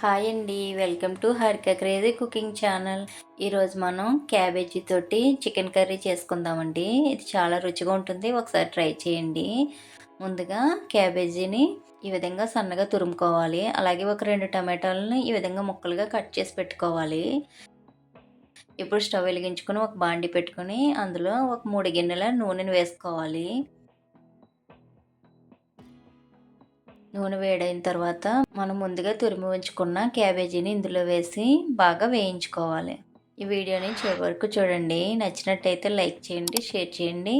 Hi అండి welcome to Harika crazy cooking channel. ఈరోజు మనం క్యాబేజీ తోటి చికెన్ కర్రీ చేసుకుందామండి. ఇది చాలా రుచిగా ఉంటుంది ఒకసారి ట్రై చేయండి. ముందుగా క్యాబేజీని ఈ విధంగా సన్నగా తురుముకోవాలి. అలాగే ఒక రెండు టమాటాలని ఈ విధంగా ముక్కలుగా కట్ చేసి పెట్టుకోవాలి. ఇప్పుడు స్టవ్ వెలిగించుకొని ఒక బాండి పెట్టుకొని అందులో ఒక మూడు గిన్నెల నూనెను వేసుకోవాలి. నూనె వేడైన తర్వాత మనం ముందుగా తురిమి ఉంచుకున్న క్యాబేజీని ఇందులో వేసి బాగా వేయించుకోవాలి. ఈ వీడియోని చివరి వరకు చూడండి. నచ్చినట్టయితే లైక్ చేయండి షేర్ చేయండి.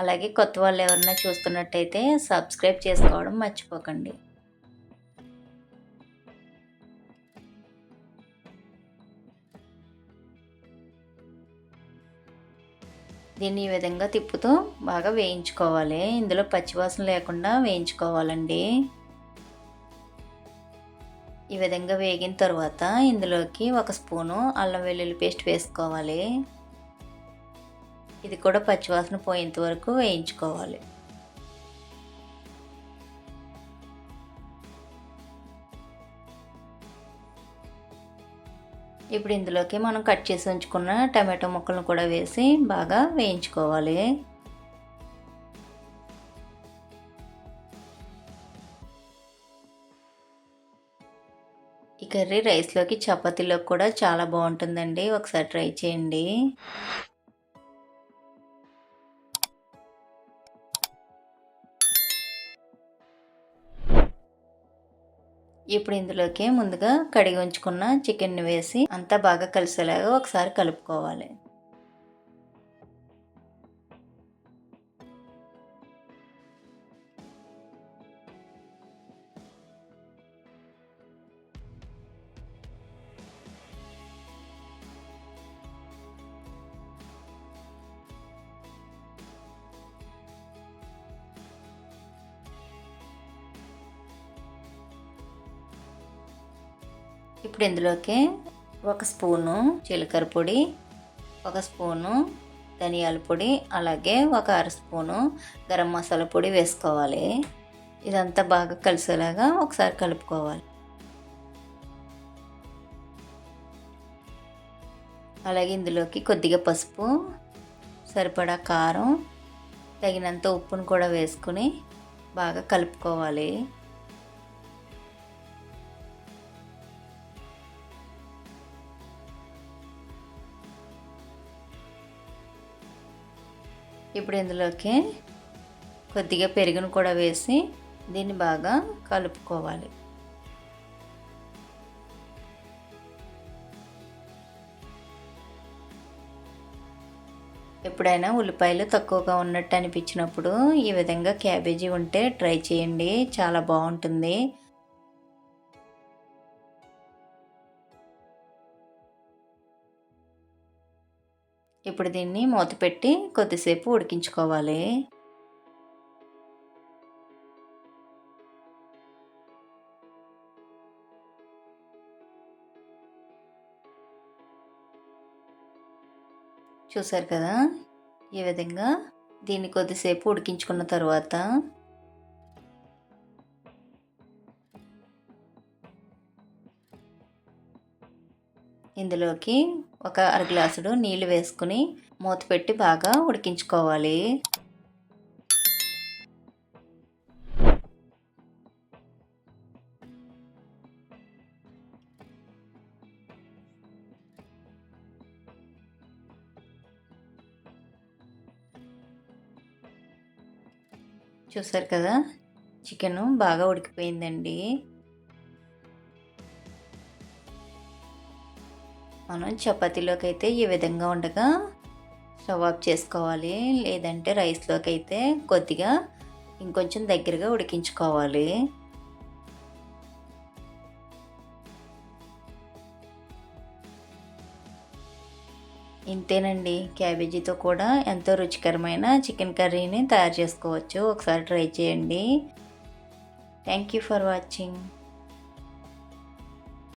అలాగే కొత్త వాళ్ళు ఎవరన్నా చూస్తున్నట్టయితే సబ్స్క్రైబ్ చేసుకోవడం మర్చిపోకండి. దీన్ని ఈ విధంగా తిప్పుతూ బాగా వేయించుకోవాలి. ఇందులో పచ్చివాసన లేకుండా వేయించుకోవాలండి. ఈ విధంగా వేగిన తర్వాత ఇందులోకి ఒక స్పూను అల్లం వెల్లుల్లి పేస్ట్ వేసుకోవాలి. ఇది కూడా పచ్చివాసన పోయేంత వరకు వేయించుకోవాలి. ఇప్పుడు ఇందులోకి మనం కట్ చేసి ఉంచుకున్న టమాటో ముక్కలను కూడా వేసి బాగా వేయించుకోవాలి. ఈ కర్రీ రైస్లోకి చపాతీలోకి కూడా చాలా బాగుంటుందండి. ఒకసారి ట్రై చేయండి. ఇప్పుడు ఇందులోకి ముందుగా కడిగి ఉంచుకున్న చికెన్ని వేసి అంతా బాగా కలిసేలాగా ఒకసారి కలుపుకోవాలి. ఇప్పుడు ఇందులోకి ఒక స్పూను జీలకర్ర పొడి ఒక స్పూను ధనియాల పొడి అలాగే ఒక అర స్పూను గరం మసాలా పొడి వేసుకోవాలి. ఇదంతా బాగా కలిసేలాగా ఒకసారి కలుపుకోవాలి. అలాగే ఇందులోకి కొద్దిగా పసుపు సరిపడా కారం తగినంత ఉప్పును కూడా వేసుకుని బాగా కలుపుకోవాలి. ఇప్పుడు ఇందులోకి కొద్దిగా పెరుగును కూడా వేసి దీన్ని బాగా కలుపుకోవాలి. ఎప్పుడైనా ఉల్లిపాయలు తక్కువగా ఉన్నట్టు అనిపించినప్పుడు ఈ విధంగా క్యాబేజీ ఉంటే ట్రై చేయండి చాలా బాగుంటుంది. ఇప్పుడు దీన్ని మూత పెట్టి కొద్దిసేపు ఉడికించుకోవాలి. చూసారు కదా? ఈ విధంగా దీన్ని కొద్దిసేపు ఉడికించుకున్న తర్వాత ఇందులోకి ఒక అర గ్లాసుడు నీళ్ళు వేసుకుని మూత పెట్టి బాగా ఉడికించుకోవాలి. చూసారు కదా? చికెను బాగా ఉడికిపోయిందండి. మనం చపాతీలోకి అయితే ఈ విధంగా ఉండగా స్టవ్ ఆఫ్ చేసుకోవాలి. లేదంటే రైస్లోకి అయితే కొద్దిగా ఇంకొంచెం దగ్గరగా ఉడికించుకోవాలి. ఇంతేనండి. క్యాబేజీతో కూడా ఎంతో రుచికరమైన చికెన్ కర్రీని తయారు చేసుకోవచ్చు. ఒకసారి ట్రై చేయండి. Thank you for watching.